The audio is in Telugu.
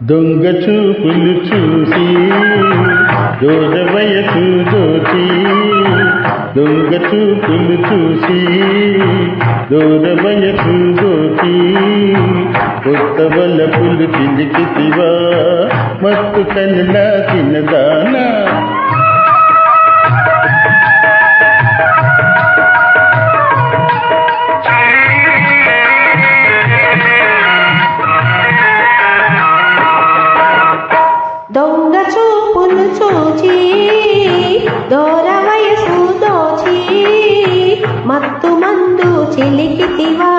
దొంగ చూపులు చూసి దూర వయసు దోచి దొంగ చూపులు చూసి దూర వయసు దోచి కొత్త వల్ల పులు చిలికితివా మత్తు కన్నా తినదానా దొంగ చూపులు చూచి దోర వయసు దోచి మత్తు మందు చిలికితివా.